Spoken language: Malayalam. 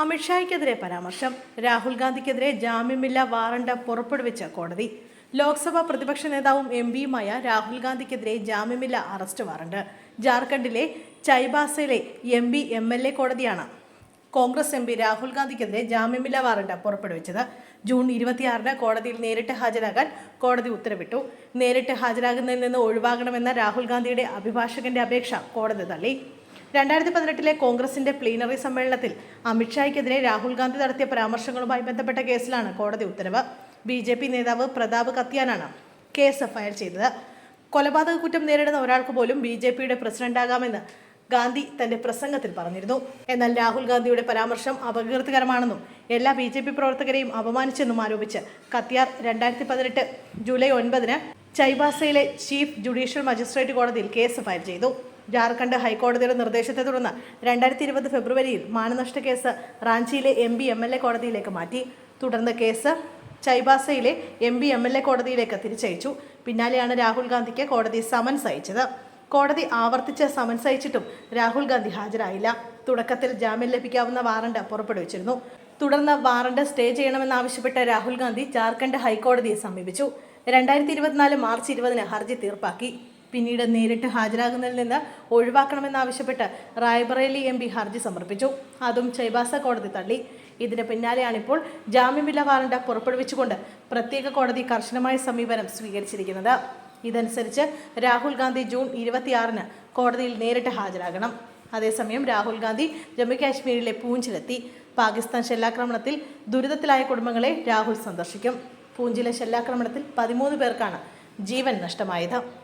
അമിത്ഷായ്ക്കെതിരെ പരാമർശം. രാഹുൽ ഗാന്ധിക്കെതിരെ ജാമ്യമില്ലാ വാറണ്ട് പുറപ്പെടുവിച്ച കോടതി. ലോക്സഭാ പ്രതിപക്ഷ നേതാവും എം പിയുമായ രാഹുൽ ഗാന്ധിക്കെതിരെ ജാമ്യമില്ലാ അറസ്റ്റ് വാറണ്ട്. ജാർഖണ്ഡിലെ ചൈബാസയിലെ M P M L A കോടതിയാണ് കോൺഗ്രസ് എം പി രാഹുൽ ഗാന്ധിക്കെതിരെ ജാമ്യമില്ലാ വാറണ്ട് പുറപ്പെടുവിച്ചത്. ജൂൺ ഇരുപത്തിയാറിന് കോടതിയിൽ നേരിട്ട് ഹാജരാകാൻ കോടതി ഉത്തരവിട്ടു. നേരിട്ട് ഹാജരാകുന്നതിൽ നിന്ന് ഒഴിവാകണമെന്ന രാഹുൽ ഗാന്ധിയുടെ അഭിഭാഷകന്റെ അപേക്ഷ കോടതി തള്ളി. രണ്ടായിരത്തി പതിനെട്ടിലെ കോൺഗ്രസിന്റെ പ്ലീനറി സമ്മേളനത്തിൽ അമിത്ഷായ്ക്കെതിരെ രാഹുൽ ഗാന്ധി നടത്തിയ പരാമർശങ്ങളുമായി ബന്ധപ്പെട്ട കേസിലാണ് കോടതി ഉത്തരവ്. ബി ജെ പി നേതാവ് പ്രതാപ് കത്തിയാനാണ് കേസ് ഫയൽ ചെയ്തത്. കൊലപാതക കുറ്റം നേരിടുന്ന ഒരാൾക്ക് പോലും ബി ജെ പിയുടെ പ്രസിഡന്റാകാമെന്ന് ഗാന്ധി തന്റെ പ്രസംഗത്തിൽ പറഞ്ഞിരുന്നു. എന്നാൽ രാഹുൽ ഗാന്ധിയുടെ പരാമർശം അപകീർത്തികരമാണെന്നും എല്ലാ ബി ജെ പി പ്രവർത്തകരെയും അപമാനിച്ചെന്നും ആരോപിച്ച് കത്തിയാർ രണ്ടായിരത്തി പതിനെട്ട് ജൂലൈ ഒൻപതിന് ചൈബാസയിലെ ചീഫ് ജുഡീഷ്യൽ മജിസ്ട്രേറ്റ് കോടതിയിൽ കേസ് ഫയൽ ചെയ്തു. ജാർഖണ്ഡ് ഹൈക്കോടതിയുടെ നിർദ്ദേശത്തെ തുടർന്ന് രണ്ടായിരത്തി ഇരുപത് ഫെബ്രുവരിയിൽ മാനനഷ്ട case റാഞ്ചിയിലെ M B M L A കോടതിയിലേക്ക് മാറ്റി. തുടർന്ന് case ചൈബാസയിലെ M B M L A കോടതിയിലേക്ക് തിരിച്ചയച്ചു. പിന്നാലെയാണ് രാഹുൽ ഗാന്ധിക്ക് കോടതി സമൻസ് അയച്ചത്. കോടതി ആവർത്തിച്ച് സമൻസ് അയച്ചിട്ടും രാഹുൽ ഗാന്ധി ഹാജരായില്ല. തുടക്കത്തിൽ ജാമ്യം ലഭിക്കാവുന്ന വാറണ്ട് പുറപ്പെടുവിച്ചിരുന്നു. തുടർന്ന് വാറണ്ട് സ്റ്റേ ചെയ്യണമെന്നാവശ്യപ്പെട്ട് രാഹുൽ ഗാന്ധി ജാർഖണ്ഡ് ഹൈക്കോടതിയെ സമീപിച്ചു. രണ്ടായിരത്തി ഇരുപത്തിനാല് മാർച്ച് ഇരുപതിന് ഹർജി തീർപ്പാക്കി. പിന്നീട് നേരിട്ട് ഹാജരാകുന്നതിൽ നിന്ന് ഒഴിവാക്കണമെന്നാവശ്യപ്പെട്ട് റായ്ബറേലി എം പി ഹർജി സമർപ്പിച്ചു. അതും ചൈബാസ കോടതി തള്ളി. ഇതിന് പിന്നാലെയാണിപ്പോൾ ജാമ്യമില്ലാ വാറണ്ട് പുറപ്പെടുവിച്ചുകൊണ്ട് പ്രത്യേക കോടതി കർശനമായ സമീപനം സ്വീകരിച്ചിരിക്കുന്നത്. ഇതനുസരിച്ച് രാഹുൽ ഗാന്ധി ജൂൺ ഇരുപത്തിയാറിന് കോടതിയിൽ നേരിട്ട് ഹാജരാകണം. അതേസമയം രാഹുൽ ഗാന്ധി ജമ്മു കാശ്മീരിലെ പൂഞ്ചിലെത്തി. പാകിസ്ഥാൻ ഷെല്ലാക്രമണത്തിൽ ദുരിതത്തിലായ കുടുംബങ്ങളെ രാഹുൽ സന്ദർശിക്കും. പൂഞ്ചിലെ ഷെല്ലാക്രമണത്തിൽ പതിമൂന്ന് പേർക്കാണ് ജീവൻ നഷ്ടമായത്.